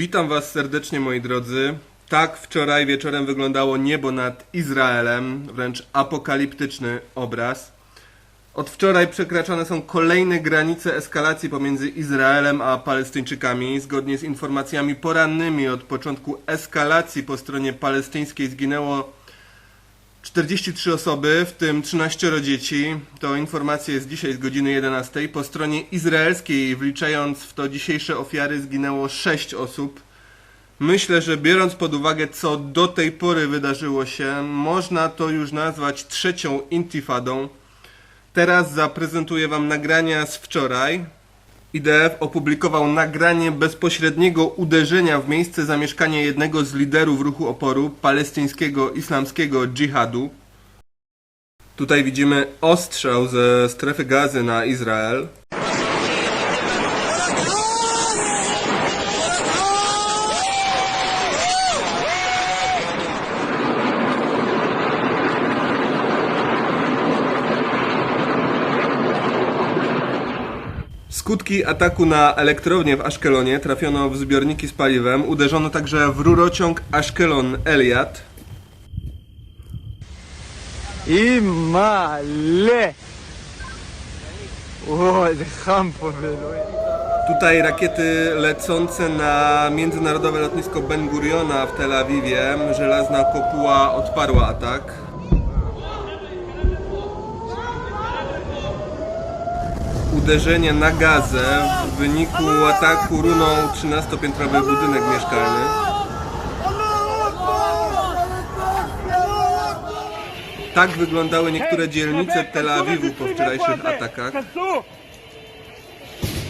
Witam Was serdecznie, moi drodzy. Tak wczoraj wieczorem wyglądało niebo nad Izraelem, wręcz apokaliptyczny obraz. Od wczoraj przekraczane są kolejne granice eskalacji pomiędzy Izraelem a Palestyńczykami. Zgodnie z informacjami porannymi od początku eskalacji po stronie palestyńskiej zginęło 43 osoby, w tym 13 dzieci. To informacje z dzisiaj z godziny 11. Po stronie izraelskiej, wliczając w to dzisiejsze ofiary, zginęło 6 osób. Myślę, że biorąc pod uwagę, co do tej pory wydarzyło się, można to już nazwać trzecią intifadą. Teraz zaprezentuję Wam nagrania z wczoraj. IDF opublikował nagranie bezpośredniego uderzenia w miejsce zamieszkania jednego z liderów ruchu oporu palestyńskiego islamskiego dżihadu. Tutaj widzimy ostrzał ze strefy gazy na Izrael. Skutki ataku na elektrownię w Ashkelonie trafiono w zbiorniki z paliwem. Uderzono także w rurociąg Ashkelon Eliat. I male! O, Tutaj rakiety lecące na międzynarodowe lotnisko Ben Guriona w Tel Awiwie. Żelazna kopuła odparła atak. Uderzenie na gazę. W wyniku ataku runął 13-piętrowy budynek mieszkalny. Tak wyglądały niektóre dzielnice Tel Awiwu po wczorajszych atakach. כנסו!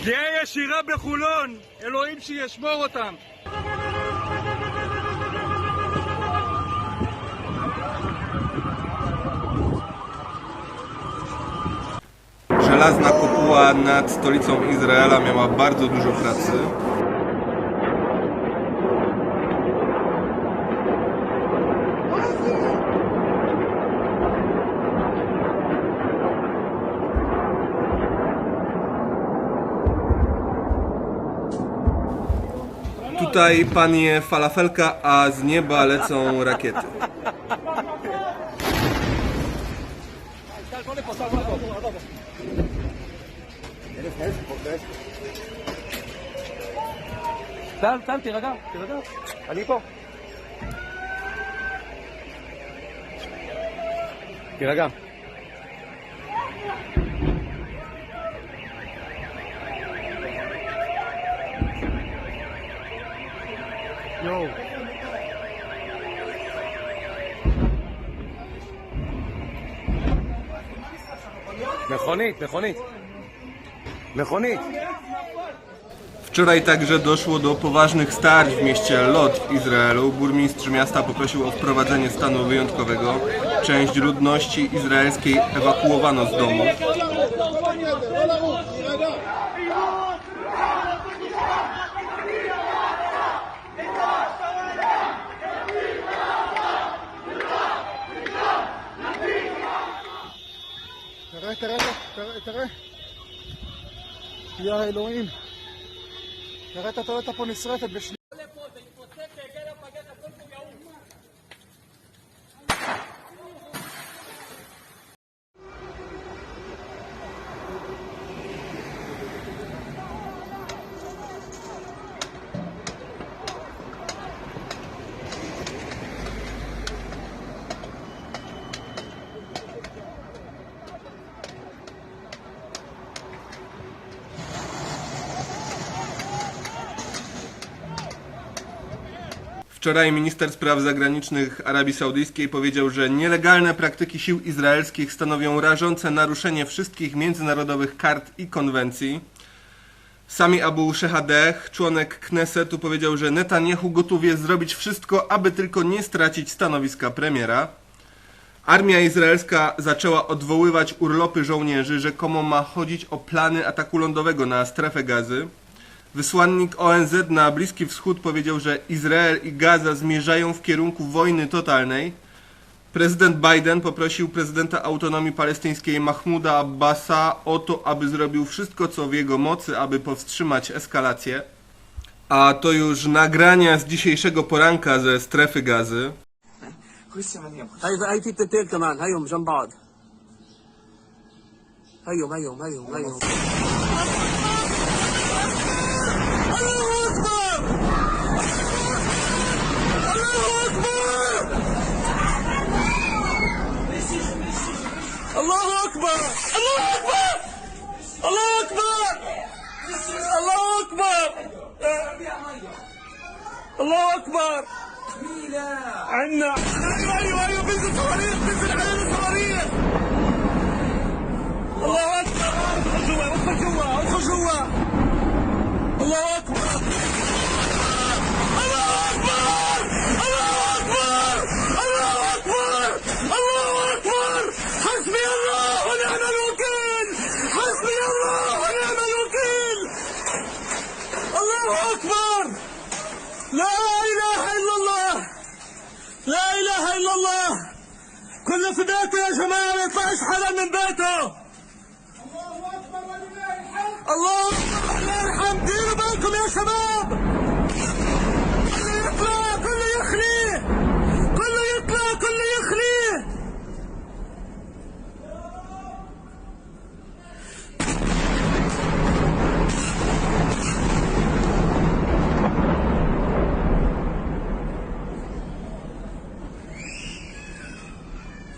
פגיעה ישירה בחולון! אלוהים שישמור אותם! Żelazna kopuła nad stolicą Izraela miała bardzo dużo pracy. Tutaj panie falafelka, a z nieba lecą rakiety. טל, טל, תירגע, תירגע. אני פה. תירגע. מכונית, מכונית. מכונית. Wczoraj także doszło do poważnych starć w mieście Lot w Izraelu. Burmistrz miasta poprosił o wprowadzenie stanu wyjątkowego. Część ludności izraelskiej ewakuowano z domu. תראה, תראה. יא אלוהים. תראה את הטויוטה פה נשרפת בשנייה. Wczoraj minister spraw zagranicznych Arabii Saudyjskiej powiedział, że nielegalne praktyki sił izraelskich stanowią rażące naruszenie wszystkich międzynarodowych kart i konwencji. Sami Abu Shehadeh, członek Knesetu, powiedział, że Netanyahu gotów jest zrobić wszystko, aby tylko nie stracić stanowiska premiera. Armia izraelska zaczęła odwoływać urlopy żołnierzy, rzekomo ma chodzić o plany ataku lądowego na strefę gazy. Wysłannik ONZ na Bliski Wschód powiedział, że Izrael i Gaza zmierzają w kierunku wojny totalnej. Prezydent Biden poprosił prezydenta autonomii palestyńskiej Mahmuda Abbasa o to, aby zrobił wszystko, co w jego mocy, aby powstrzymać eskalację. A to już nagrania z dzisiejszego poranka ze strefy gazy. الله أكبر! لا إله إلا الله! لا إله إلا الله! كل في بيته يا جماعة ما يطلعش حدا من بيته! الله أكبر الله يرحم ديروا بالكم يا شباب!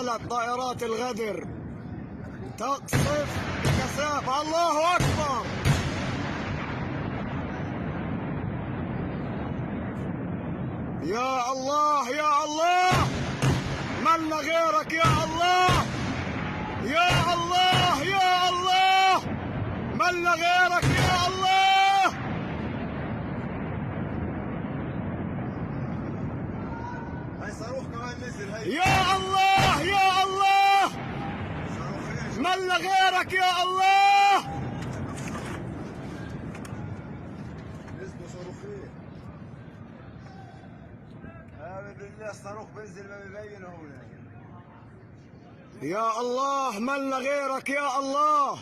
زالت طائرات الغدر. تقصف بكثافة الله أكبر. يا الله يا الله. من غيرك يا الله؟ يا الله يا الله. من غيرك يا الله يا الله يا الله من غيرك يا الله؟ الصاروخ بينزل ما بيبين هنا يا الله من غيرك يا الله؟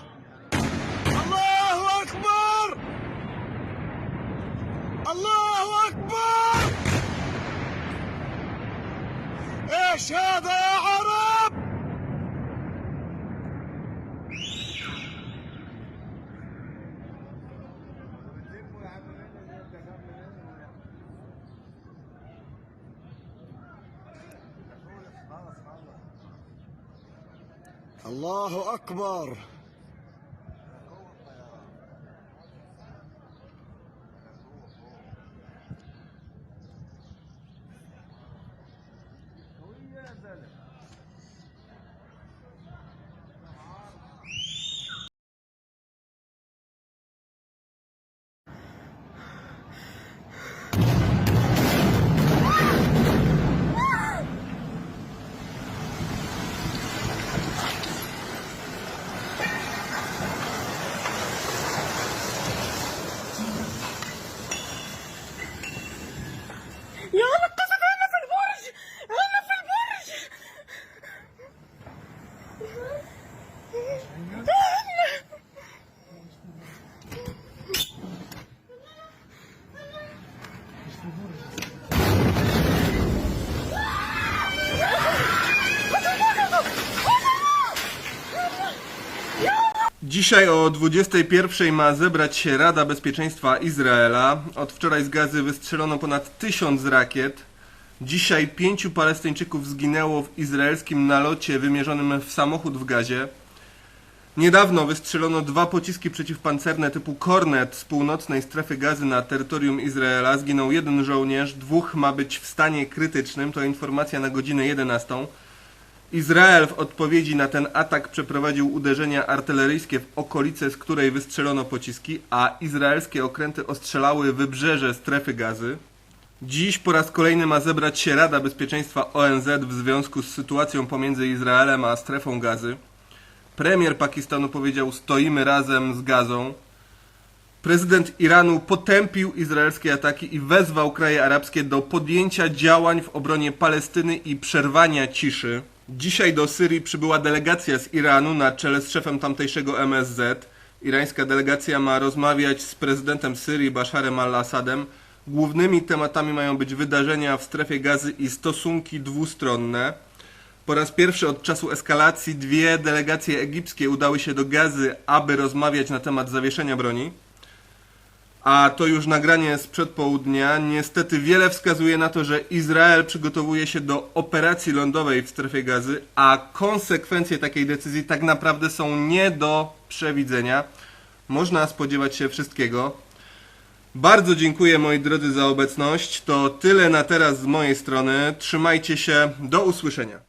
الله أكبر! الله أكبر! إيش هذا يا عرب الله أكبر. Dzisiaj o 21 ma zebrać się Rada Bezpieczeństwa Izraela. Od wczoraj z gazy wystrzelono ponad tysiąc rakiet. Dzisiaj pięciu Palestyńczyków zginęło w izraelskim nalocie wymierzonym w samochód w gazie. Niedawno wystrzelono dwa pociski przeciwpancerne typu Kornet z północnej strefy gazy na terytorium Izraela. Zginął jeden żołnierz, dwóch ma być w stanie krytycznym. To informacja na godzinę 11. Izrael w odpowiedzi na ten atak przeprowadził uderzenia artyleryjskie w okolice, z której wystrzelono pociski, a izraelskie okręty ostrzelały wybrzeże strefy gazy. Dziś po raz kolejny ma zebrać się Rada Bezpieczeństwa ONZ w związku z sytuacją pomiędzy Izraelem a strefą gazy. Premier Pakistanu powiedział: Stoimy razem z gazą. Prezydent Iranu potępił izraelskie ataki i wezwał kraje arabskie do podjęcia działań w obronie Palestyny i przerwania ciszy. Dzisiaj do Syrii przybyła delegacja z Iranu na czele z szefem tamtejszego MSZ. Irańska delegacja ma rozmawiać z prezydentem Syrii Basharem al-Assadem. Głównymi tematami mają być wydarzenia w strefie gazy i stosunki dwustronne. Po raz pierwszy od czasu eskalacji dwie delegacje egipskie udały się do Gazy, aby rozmawiać na temat zawieszenia broni. A to już nagranie z przedpołudnia. Niestety wiele wskazuje na to, że Izrael przygotowuje się do operacji lądowej w strefie gazy, a konsekwencje takiej decyzji tak naprawdę są nie do przewidzenia. Można spodziewać się wszystkiego. Bardzo dziękuję moi drodzy za obecność. To tyle na teraz z mojej strony. Trzymajcie się. Do usłyszenia.